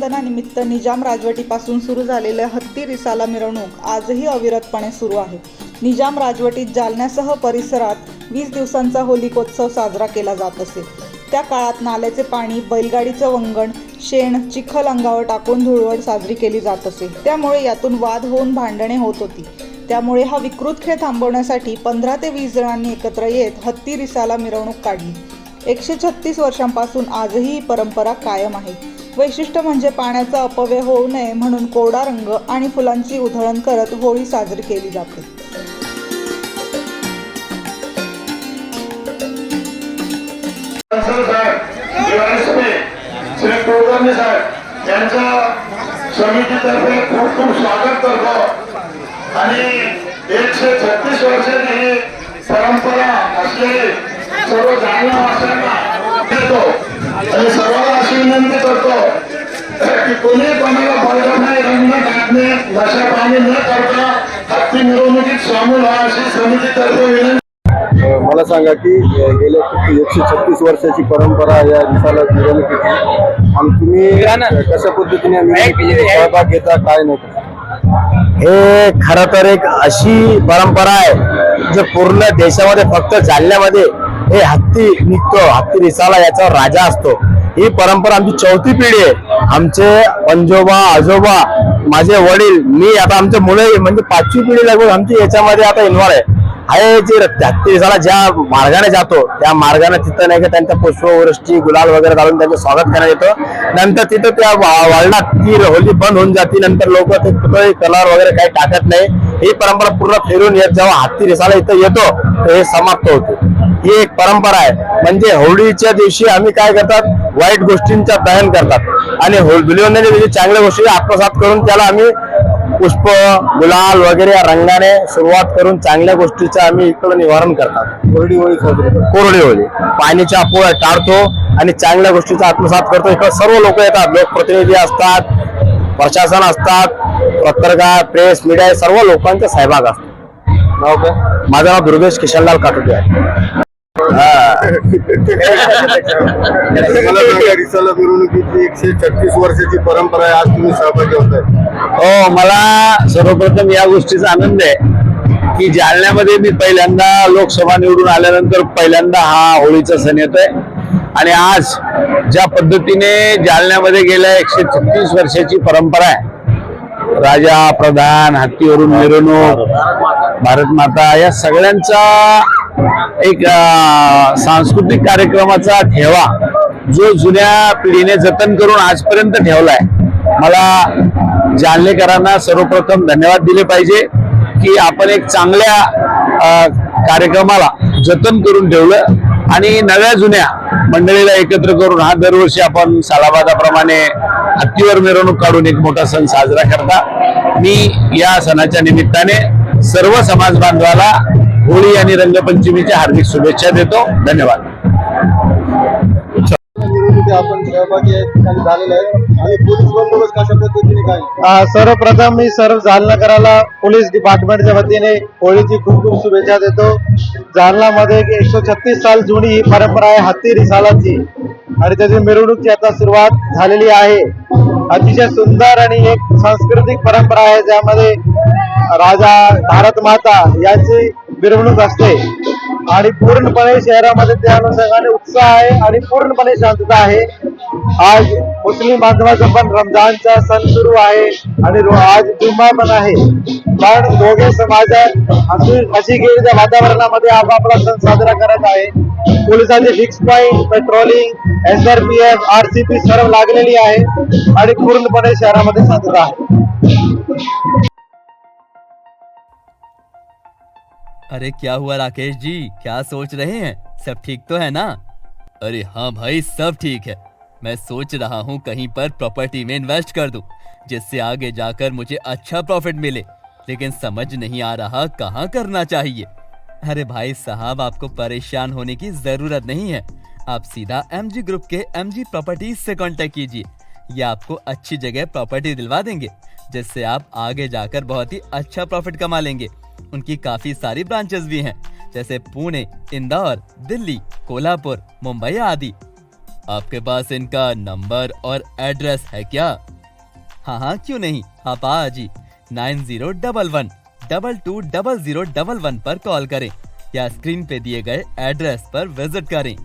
रक्षाबंधनानिमित्त निजाम राजवटीपासून सुरू झालेल्या हत्ती रिसाला मिरवणूक आजही अविरतपणे सुरू आहे. निजाम राजवटीत जालन्यासह परिसरात वीस दिवसांचा होलिकोत्सव साजरा केला जात असे. त्या काळात नाल्याचे पाणी बैलगाडीचं वंगण शेण चिखल अंगावर टाकून धुळवड साजरी केली जात असे. त्यामुळे यातून वाद होऊन भांडणे होत होती. त्यामुळे हा विकृत खेळ थांबवण्यासाठी पंधरा ते वीस जणांनी एकत्र येत हत्ती रिसाला मिरवणूक काढली. एकशे छत्तीस वर्षांपासून आजही ही परंपरा कायम आहे. वैशिष्ट्य म्हणजे पाण्याचा अपव्यय होऊ नये म्हणून कोरडा रंग आणि फुलांची उधळण करत होळी साजरी केली जाते. समितीतर्फे खूप खूप स्वागत करतो. आणि एकशे छत्तीस वर्षाची ही परंपरा असलेली सर्व जाणीव असताना देतो. आणि सर्वांना अशी विनंती करतो की कोणी कोणाला नाही रंग नशा पाणी न करता हत्ती मिरवणुकीत सामील व्हा अशी समितीतर्फे विनंती. मला सांगा की गेल्या एकशे छत्तीस वर्षाची परंपरा या दिसाला मिरवणुकीची आणि तुम्ही कशा पद्धतीने सहभाग घेता काय नाही? हे खर तर एक अशी परंपरा आहे जे पूर्ण देशामध्ये फक्त जालन्यामध्ये हे हत्ती निघतो हत्ती रिसाला याच्यावर राजा असतो. ही परंपरा आमची चौथी पिढी आहे. आमचे पंजोबा आजोबा माझे वडील मी आता आमचे मुलंही म्हणजे पाचवी पिढी लागून आमची याच्यामध्ये आता इन्व्हॉल्व आहे. आहे जे हत्ती ज्या मार्गाने जातो त्या मार्गाने तिथं नाही का त्यांचा पुष्पवृष्टी गुलाल वगैरे घालून त्यांचं स्वागत करण्यात येतं. नंतर तिथं त्या वा- वळणात ती होली बंद होऊन जाते नंतर लोक ते कुठंही कलर वगैरे काही टाकत नाही. ही परंपरा पूर्ण फिरून येत जेव्हा हत्ती रिसाला इथं येतो तर हे समाप्त होते. ही एक परंपरा आहे. म्हणजे होळीच्या दिवशी आम्ही काय करतात? वाईट गोष्टींचा दहन करतात. आणि दिवशी चांगल्या गोष्टी आत्मसात करून त्याला आम्ही पुष्प गुलाल वगैरे या रंगाने सुरुवात करून चांगल्या गोष्टीचं आम्ही इकडं निवारण करतात. कोरडी होळी. कोरडी होळी. पाण्याच्या अपोळ्या टाळतो आणि चांगल्या गोष्टीचा आत्मसात करतो. इकडे सर्व लोक येतात. लोकप्रतिनिधी असतात प्रशासन असतात पत्रकार प्रेस मीडिया सर्व लोकांचा सहभाग असतो नाव काय? माझं नाव दुर्गेश किशनलाल काटोटे आहे. मला सांगा रिसाला मिरवणुकीची एकशे छत्तीस वर्षाची परंपरा आहे आज तुम्ही सहभागी होताय हो मला सर्वप्रथम या गोष्टीचा आनंद आहे की जालन्यामध्ये मी पहिल्यांदा लोकसभा निवडून आल्यानंतर पहिल्यांदा हा होळीचा सण येतोय. आणि आज ज्या पद्धतीने जालन्यामध्ये गेल्या एकशे छत्तीस वर्षाची परंपरा आहे. राजा प्रधान हत्तीवरून मिरवणूक भारत माता या सगळ्यांचा एक सांस्कृतिक कार्यक्रमाचा ठेवा जो जुन्या पिढीने जतन करून आजपर्यंत ठेवलाय. मला जालनेकरांना सर्वप्रथम धन्यवाद दिले पाहिजे की आपण एक चांगल्या कार्यक्रमाला जतन करून ठेवलं आणि नव्या जुन्या मंडळीला एकत्र करून हा दरवर्षी आपण सालाबादाप्रमाणे हत्तीवर मिरवणूक काढून एक मोठा सण साजरा करता. मी या सणाच्या निमित्ताने सर्व समाज बांधवाला होळी आणि रंगपंचमीच्या हार्दिक शुभेच्छा देतो. धन्यवाद. आपण सहभागी आहे ठिकाणी झालेले आहे आणि पोलीस बंदोबस्त कशा पद्धतीने काय? अ, सर्वप्रथम मी सर्व जालनाकराला पोलीस डिपार्टमेंटच्या वतीने होळीची खूप खूप शुभेच्छा देतो. जालनामध्ये एकशे छत्तीस साल जुनी ही परंपरा आहे हत्ती रिसालाची आणि त्याची मिरवणूकची आता सुरुवात झालेली आहे. अतिशय सुंदर आणि एक सांस्कृतिक परंपरा आहे ज्यामध्ये राजा भारत माता यांची मिरवणूक असते. आणि पूर्णपणे शहरामध्ये त्या अनुषंगाने उत्साह आहे आणि पूर्णपणे शांतता आहे. आज मुस्लिम बांधवाचा पण रमजानचा सण सुरू आहे आणि आज जुम्मा पण आहे. पण दोघे समाजात हसी हसी खेळीच्या वातावरणामध्ये आपापला सण साजरा करत आहे. पोलिसांचे fix point patrolling SRPF P सर्व लागलेली आहे आणि पूर्णपणे शहरामध्ये शांतता आहे. अरे क्या हुआ राकेश जी? क्या सोच रहे हैं? सब ठीक तो है ना? अरे हाँ भाई, सब ठीक है। मैं सोच रहा हूँ कहीं पर प्रॉपर्टी में इन्वेस्ट कर दूँ, जिससे आगे जाकर मुझे अच्छा प्रॉफिट मिले। लेकिन समझ नहीं आ रहा कहाँ करना चाहिए। अरे भाई साहब, आपको परेशान होने की ज़रूरत नहीं है। आप सीधा एमजी ग्रुप के एम प्रॉपर्टीज़ से कॉन्टेक्ट कीजिए। ये आपको अच्छी जगह प्रॉपर्टी दिलवा देंगे, जिससे आप आगे जाकर बहुत ही अच्छा प्रॉफिट कमा लेंगे। उनकी काफ़ी सारी ब्रांचेस भी हैं, जैसे पुणे, इंदौर, दिल्ली, कोल्हापुर, मुंबई आदि। आपके पास इनका नंबर और एड्रेस है क्या? हाँ हाँ क्यों नहीं? आप आज ही nine zero double one, double two double zero double one पर कॉल करें या स्क्रीन पे दिए गए एड्रेस पर विज़िट करें।